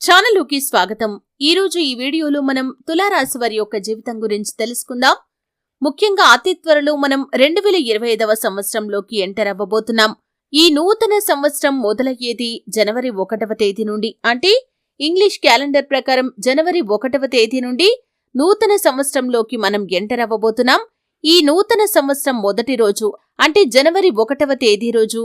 ఛానలుకి స్వాగతం. ఈ రోజు ఈ వీడియోలో మనం తులారాశి వారి యొక్క జీవితం గురించి తెలుసుకుందాం. ముఖ్యంగా అతి త్వరలో మనం రెండు వేల ఇరవై ఐదవ సంవత్సరంలోకి ఎంటర్ అవ్వబోతున్నాం. ఈ నూతన సంవత్సరం మొదలయ్యేది జనవరి ఒకటవ తేదీ నుండి. అంటే ఇంగ్లీష్ క్యాలెండర్ ప్రకారం జనవరి ఒకటవ తేదీ నుండి నూతన సంవత్సరంలోకి మనం ఎంటర్ అవ్వబోతున్నాం. ఈ నూతన సంవత్సరం మొదటి రోజు అంటే జనవరి ఒకటవ తేదీ రోజు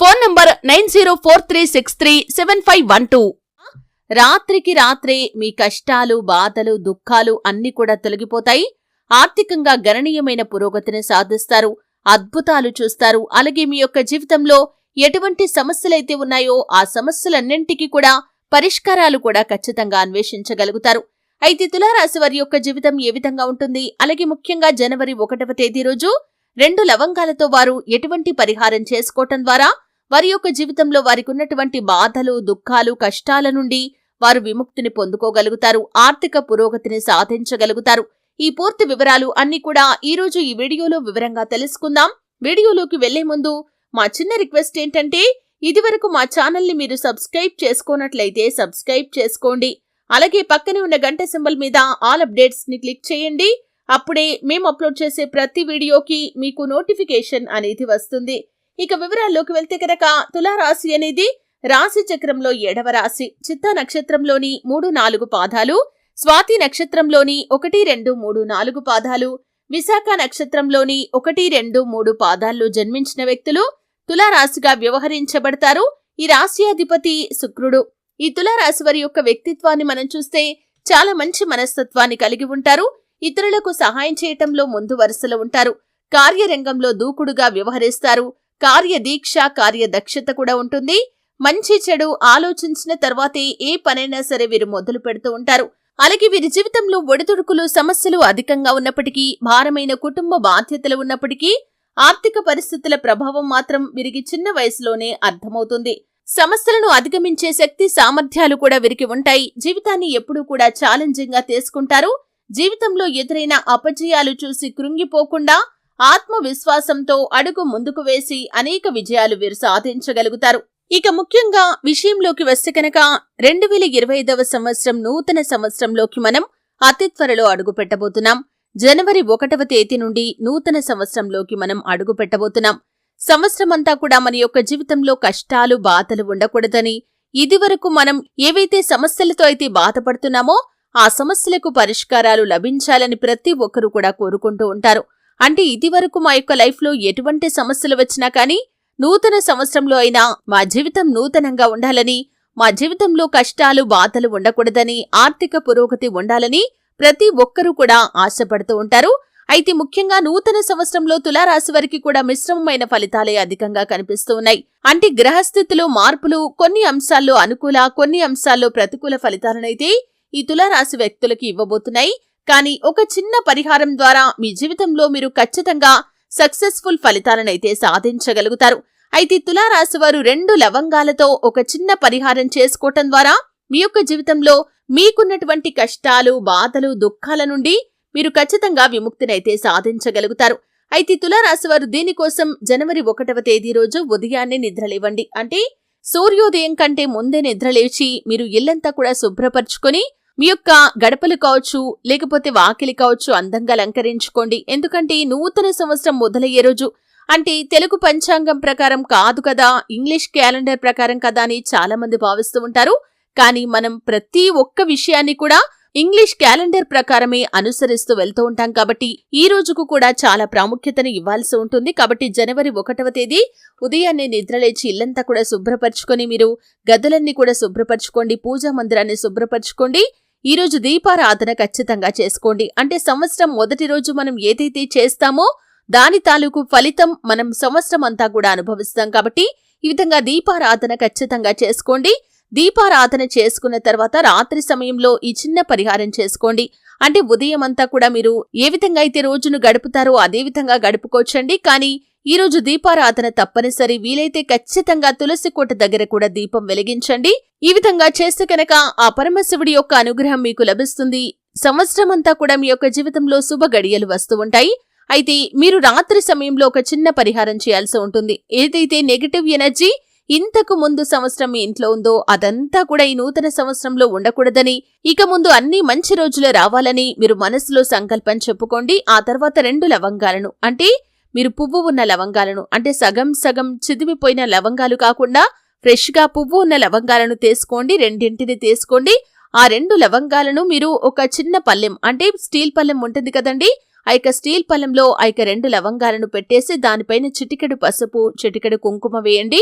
Phone number nine zero four three six three seven five one two. రాత్రికి రాత్రే మీ కష్టాలు బాధలు దుఃఖాలు అన్ని కూడా తొలగిపోతాయి. ఆర్థికంగా గణనీయమైన పురోగతిని సాధిస్తారు. అద్భుతాలు చూస్తారు. అలాగే మీ యొక్క జీవితంలో ఎటువంటి సమస్యలైతే ఉన్నాయో ఆ సమస్యలన్నింటికీ కూడా పరిష్కారాలు కూడా ఖచ్చితంగా అన్వేషించగలుగుతారు. అయితే తులారాశి వారి యొక్క జీవితం ఏ విధంగా ఉంటుంది? అలాగే ముఖ్యంగా జనవరి ఒకటవ తేదీ రోజు రెండు లవంగాలతో వారు ఎటువంటి పరిహారం చేసుకోవటం ద్వారా వారి యొక్క జీవితంలో వారికి ఉన్నటువంటి బాధలు దుఃఖాలు కష్టాల నుండి వారు విముక్తిని పొందుకోగలుగుతారు ఆర్థిక పురోగతిని సాధించగలుగుతారు. ఈ పూర్తి వివరాలు అన్ని కూడా ఈ రోజు ఈ వీడియోలో వివరంగా తెలుసుకుందాం. వీడియోలోకి వెళ్ళే ముందు మా చిన్న రిక్వెస్ట్ ఏంటంటే ఇదివరకు మా ఛానల్ని మీరు సబ్స్క్రైబ్ చేసుకోనట్లయితే సబ్స్క్రైబ్ చేసుకోండి. అలాగే పక్కనే ఉన్న గంట సింబల్ మీద ఆల్ అప్డేట్స్ని క్లిక్ చేయండి. అప్పుడే మేము అప్లోడ్ చేసే ప్రతి వీడియోకి మీకు నోటిఫికేషన్ అనేది వస్తుంది. ఇక వివరాల్లోకి వెళ్తే కనుక తులారాశి అనేది రాశి చక్రంలో ఏడవ రాశి. చిత్తా నక్షత్రంలోని మూడు నాలుగు పాదాలు స్వాతి నక్షత్రంలోని ఒకటి రెండు మూడు నాలుగు పాదాలు విశాఖ నక్షత్రంలోని ఒకటి రెండు మూడు పాదాల్లో జన్మించిన వ్యక్తులు తులారాశిగా వ్యవహరించబడతారు. ఈ రాశి అధిపతి శుక్రుడు. ఈ తులారాశి వారి యొక్క వ్యక్తిత్వాన్ని మనం చూస్తే చాలా మంచి మనస్తత్వాన్ని కలిగి ఉంటారు. ఇతరులకు సహాయం చేయటంలో ముందు వరుసలో ఉంటారు. కార్యరంగంలో దూకుడుగా వ్యవహరిస్తారు. కార్యదీక్ష కార్యదక్షత కూడా ఉంటుంది. మంచి చెడు ఆలోచించిన తర్వాతే ఏ పనైనా సరే వీరు మొదలు పెడుతూ ఉంటారు. అలాగే వీరి జీవితంలో ఒడిదుడుకులు సమస్యలు అధికంగా ఉన్నప్పటికీ భారమైన కుటుంబ బాధ్యతలు ఉన్నప్పటికీ ఆర్థిక పరిస్థితుల ప్రభావం మాత్రం వీరికి చిన్న వయసులోనే అర్థమవుతుంది. సమస్యలను అధిగమించే శక్తి సామర్థ్యాలు కూడా వీరికి ఉంటాయి. జీవితాన్ని ఎప్పుడూ కూడా ఛాలెంజింగ్గా తీసుకుంటారు. జీవితంలో ఎదురైన అపజయాలు చూసి కృంగిపోకుండా ఆత్మవిశ్వాసంతో అడుగు ముందుకు వేసి అనేక విజయాలు వీరు సాధించగలుగుతారు. ఇక ముఖ్యంగా విషయంలోకి వస్తే కనుక రెండు వేల ఇరవై ఐదవ సంవత్సరం నూతన సంవత్సరంలోకి మనం అతి త్వరలో అడుగు పెట్టబోతున్నాం. జనవరి ఒకటవ తేదీ నుండి నూతన సంవత్సరంలోకి మనం అడుగు పెట్టబోతున్నాం. సంవత్సరమంతా కూడా మన యొక్క జీవితంలో కష్టాలు బాధలు ఉండకూడదని ఇదివరకు మనం ఏవైతే సమస్యలతో అయితే బాధపడుతున్నామో ఆ సమస్యలకు పరిష్కారాలు లభించాలని ప్రతి ఒక్కరూ కూడా కోరుకుంటూ ఉంటారు. అంటే ఇదివరకు మా యొక్క లైఫ్లో ఎటువంటి సమస్యలు వచ్చినా కానీ నూతన సంవత్సరంలో అయినా మా జీవితం నూతనంగా ఉండాలని మా జీవితంలో కష్టాలు బాధలు ఉండకూడదని ఆర్థిక పురోగతి ఉండాలని ప్రతి ఒక్కరూ కూడా ఆశపడుతూ ఉంటారు. అయితే ముఖ్యంగా నూతన సంవత్సరంలో తులారాశి వారికి కూడా మిశ్రమమైన ఫలితాలే అధికంగా కనిపిస్తూ ఉన్నాయి. అంటే గ్రహస్థితిలో మార్పులు కొన్ని అంశాల్లో అనుకూల కొన్ని అంశాల్లో ప్రతికూల ఫలితాలనైతే ఈ తులారాశి వ్యక్తులకి ఇవ్వబోతున్నాయి. కానీ ఒక చిన్న పరిహారం ద్వారా మీ జీవితంలో మీరు ఖచ్చితంగా సక్సెస్ఫుల్ ఫలితాలనైతే సాధించగలుగుతారు. అయితే తులారాశి వారు రెండు లవంగాలతో ఒక చిన్న పరిహారం చేసుకోవటం ద్వారా మీ యొక్క జీవితంలో మీకున్నటువంటి కష్టాలు బాధలు దుఃఖాల నుండి మీరు ఖచ్చితంగా విముక్తినైతే సాధించగలుగుతారు. అయితే తులారాశి వారు దీనికోసం జనవరి ఒకటవ తేదీ రోజు ఉదయాన్నే నిద్రలేవండి. అంటే సూర్యోదయం కంటే ముందే నిద్రలేచి మీరు ఇల్లంతా కూడా శుభ్రపరుచుకొని మీ యొక్క గడపలు కావచ్చు లేకపోతే వాకిలి కావచ్చు అందంగా అలంకరించుకోండి. ఎందుకంటే నూతన సంవత్సరం మొదలయ్యే రోజు. అంటే తెలుగు పంచాంగం ప్రకారం కాదు కదా ఇంగ్లీష్ క్యాలెండర్ ప్రకారం కదా అని చాలా మంది భావిస్తూ ఉంటారు. కానీ మనం ప్రతి ఒక్క విషయాన్ని కూడా ఇంగ్లీష్ క్యాలెండర్ ప్రకారమే అనుసరిస్తూ వెళ్తూ ఉంటాం కాబట్టి ఈ రోజుకు కూడా చాలా ప్రాముఖ్యతను ఇవ్వాల్సి ఉంటుంది. కాబట్టి జనవరి ఒకటవ తేదీ ఉదయాన్నే నిద్రలేచి ఇల్లంతా కూడా శుభ్రపరచుకొని మీరు గదులన్నీ కూడా శుభ్రపరచుకోండి పూజా మందిరాన్ని శుభ్రపరచుకోండి. ఈరోజు దీపారాధన ఖచ్చితంగా చేసుకోండి. అంటే సంవత్సరం మొదటి రోజు మనం ఏదైతే చేస్తామో దాని తాలూకు ఫలితం మనం సంవత్సరం అంతా కూడా అనుభవిస్తాం కాబట్టి ఈ విధంగా దీపారాధన ఖచ్చితంగా చేసుకోండి. దీపారాధన చేసుకున్న తర్వాత రాత్రి సమయంలో ఈ చిన్న పరిహారం చేసుకోండి. అంటే ఉదయం అంతా కూడా మీరు ఏ విధంగా అయితే రోజును గడుపుతారో అదే విధంగా గడుపుకోవచ్చండి. కానీ ఈరోజు దీపారాధన తప్పనిసరి. వీలైతే ఖచ్చితంగా తులసి కోట దగ్గర కూడా దీపం వెలిగించండి. ఈ విధంగా చేస్తే కనుక ఆ పరమశివుడి యొక్క అనుగ్రహం మీకు లభిస్తుంది. సంవత్సరమంతా కూడా మీ యొక్క జీవితంలో శుభ గడియలు వస్తూ ఉంటాయి. అయితే మీరు రాత్రి సమయంలో ఒక చిన్న పరిహారం చేయాల్సి ఉంటుంది. ఏదైతే నెగటివ్ ఎనర్జీ ఇంతకు ముందు సంవత్సరం మీ ఇంట్లో ఉందో అదంతా కూడా ఈ నూతన సంవత్సరంలో ఉండకూడదని ఇక ముందు అన్ని మంచి రోజులు రావాలని మీరు మనసులో సంకల్పం చెప్పుకోండి. ఆ తర్వాత రెండు లవంగాలను అంటే మీరు పువ్వు ఉన్న లవంగాలను అంటే సగం సగం చిదిమిపోయిన లవంగాలు కాకుండా ఫ్రెష్గా పువ్వు ఉన్న లవంగాలను తీసుకోండి రెండింటిని తీసుకోండి. ఆ రెండు లవంగాలను మీరు ఒక చిన్న పల్లెం అంటే స్టీల్ పల్లెం ఉంటుంది కదండి ఆ యొక్క స్టీల్ పళ్ళెంలో ఆ యొక్క రెండు లవంగాలను పెట్టేసి దానిపైన చిటికెడు పసుపు చిటికెడు కుంకుమ వేయండి.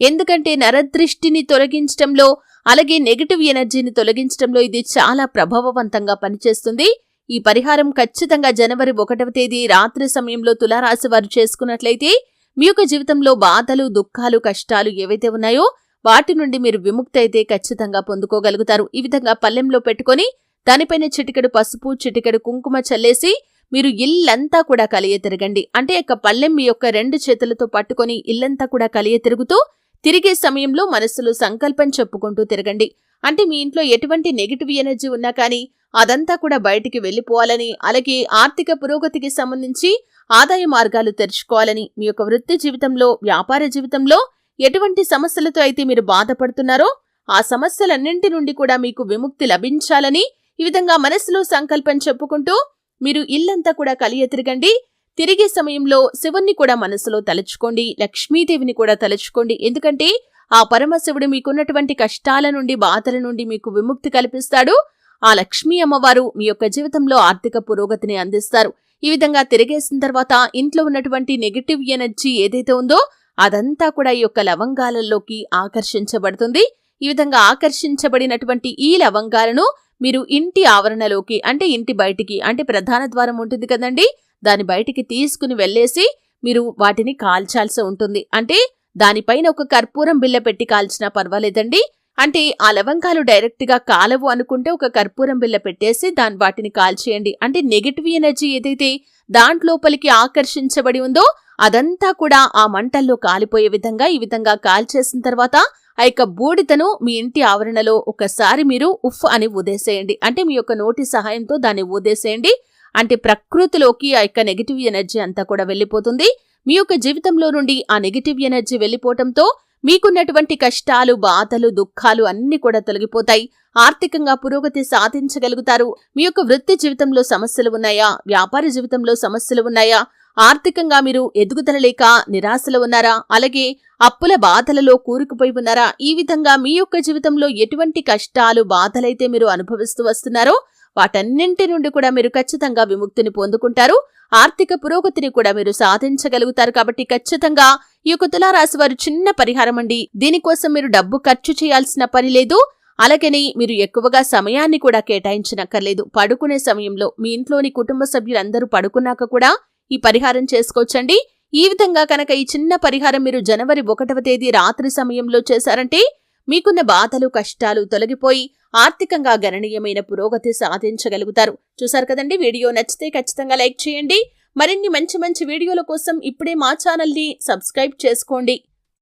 ఎందుకంటే నరదృష్టిని తొలగించడంలో అలాగే నెగటివ్ ఎనర్జీని తొలగించడంలో ఇది చాలా ప్రభావవంతంగా పనిచేస్తుంది. ఈ పరిహారం ఖచ్చితంగా జనవరి ఒకటవ తేదీ రాత్రి సమయంలో తులారాశి వారు చేసుకున్నట్లయితే మీ యొక్క జీవితంలో బాధలు దుఃఖాలు కష్టాలు ఏవైతే ఉన్నాయో వాటి నుండి మీరు విముక్తి అయితే ఖచ్చితంగా పొందుకోగలుగుతారు. ఈ విధంగా పల్లెంలో పెట్టుకొని దానిపైన చిటికెడు పసుపు చిటికెడు కుంకుమ చల్లేసి మీరు ఇల్లంతా కూడా కలియ తిరగండి. అంటే యొక్క పళ్ళెం మీ యొక్క రెండు చేతులతో పట్టుకొని ఇల్లంతా కూడా కలియ తిరుగుతూ తిరిగే సమయంలో మనస్సులో సంకల్పం చెప్పుకుంటూ తిరగండి. అంటే మీ ఇంట్లో ఎటువంటి నెగిటివ్ ఎనర్జీ ఉన్నా కానీ అదంతా కూడా బయటికి వెళ్ళిపోవాలని అలాగే ఆర్థిక పురోగతికి సంబంధించి ఆదాయ మార్గాలు తెరుచుకోవాలని మీ యొక్క వృత్తి జీవితంలో వ్యాపార జీవితంలో ఎటువంటి సమస్యలతో అయితే మీరు బాధపడుతున్నారో ఆ సమస్యలన్నింటి నుండి కూడా మీకు విముక్తి లభించాలని ఈ విధంగా మనసులో సంకల్పం చెప్పుకుంటూ మీరు ఇల్లంతా కూడా కలియ తిరగండి. తిరిగే సమయంలో శివుణ్ణి కూడా మనసులో తలుచుకోండి లక్ష్మీదేవిని కూడా తలుచుకోండి. ఎందుకంటే ఆ పరమశివుడు మీకున్నటువంటి కష్టాల నుండి బాధల నుండి మీకు విముక్తి కల్పిస్తాడు. ఆ లక్ష్మీ అమ్మవారు మీ యొక్క జీవితంలో ఆర్థిక పురోగతిని అందిస్తారు. ఈ విధంగా తిరిగేసిన తర్వాత ఇంట్లో ఉన్నటువంటి నెగటివ్ ఎనర్జీ ఏదైతే ఉందో అదంతా కూడా ఈ యొక్క లవంగాలలోకి ఆకర్షించబడుతుంది. ఈ విధంగా ఆకర్షించబడినటువంటి ఈ లవంగాలను మీరు ఇంటి ఆవరణలోకి అంటే ఇంటి బయటికి అంటే ప్రధాన ద్వారం ఉంటుంది కదండి. దాని బయటికి తీసుకుని వెళ్ళేసి మీరు వాటిని కాల్చాల్సి ఉంటుంది. అంటే దానిపైన ఒక కర్పూరం బిల్ల పెట్టి కాల్చినా పర్వాలేదండి. అంటే ఆ లవంగాలు డైరెక్ట్గా కాలవు అనుకుంటే ఒక కర్పూరం బిల్ల పెట్టేసి దాని వాటిని కాల్చేయండి. అంటే నెగిటివ్ ఎనర్జీ ఏదైతే దాంట్లోపలికి ఆకర్షించబడి ఉందో అదంతా కూడా ఆ మంటల్లో కాలిపోయే విధంగా ఈ విధంగా కాల్చేసిన తర్వాత ఆ యొక్క బూడిదను మీ ఇంటి ఆవరణలో ఒకసారి మీరు ఉఫ్ అని ఊదేసేయండి. అంటే మీ యొక్క నోటి సహాయంతో దాన్ని ఊదేసేయండి. అంటే ప్రకృతిలోకి ఆ యొక్క నెగిటివ్ ఎనర్జీ అంతా కూడా వెళ్ళిపోతుంది. మీ యొక్క జీవితంలో నుండి ఆ నెగిటివ్ ఎనర్జీ వెళ్ళిపోవటంతో మీకున్నటువంటి కష్టాలు బాధలు దుఃఖాలు అన్ని కూడా తొలగిపోతాయి. ఆర్థికంగా పురోగతి సాధించగలుగుతారు. మీ యొక్క వృత్తి జీవితంలో సమస్యలు ఉన్నాయా? వ్యాపార జీవితంలో సమస్యలు ఉన్నాయా? ఆర్థికంగా మీరు ఎదుగుదల లేక నిరాశలో ఉన్నారా? అలాగే అప్పుల బాధలలో కూరుకుపోయి ఉన్నారా? ఈ విధంగా మీ యొక్క జీవితంలో ఎటువంటి కష్టాలు బాధలైతే మీరు అనుభవిస్తూ వస్తున్నారో వాటన్నింటి నుండి కూడా మీరు ఖచ్చితంగా విముక్తిని పొందుకుంటారు. ఆర్థిక పురోగతిని కూడా మీరు సాధించగలుగుతారు కాబట్టి ఖచ్చితంగా ఈ యొక్క తులారాశి వారు చిన్న పరిహారం అండి. దీనికోసం మీరు డబ్బు ఖర్చు చేయాల్సిన పని లేదు. అలాగని మీరు ఎక్కువగా సమయాన్ని కూడా కేటాయించనక్కర్లేదు. పడుకునే సమయంలో మీ ఇంట్లోని కుటుంబ సభ్యులందరూ పడుకున్నాక కూడా ఈ పరిహారం చేసుకోవచ్చండి. ఈ విధంగా కనుక ఈ చిన్న పరిహారం మీరు జనవరి ఒకటవ తేదీ రాత్రి సమయంలో చేశారంటే మీకున్న బాధలు కష్టాలు తొలగిపోయి ఆర్థికంగా గణనీయమైన పురోగతి సాధించగలుగుతారు. చూసారు కదండి? వీడియో నచ్చితే ఖచ్చితంగా లైక్ చేయండి. మరిన్ని మంచి మంచి వీడియోల కోసం ఇప్పుడే మా ఛానల్ని సబ్స్క్రైబ్ చేసుకోండి.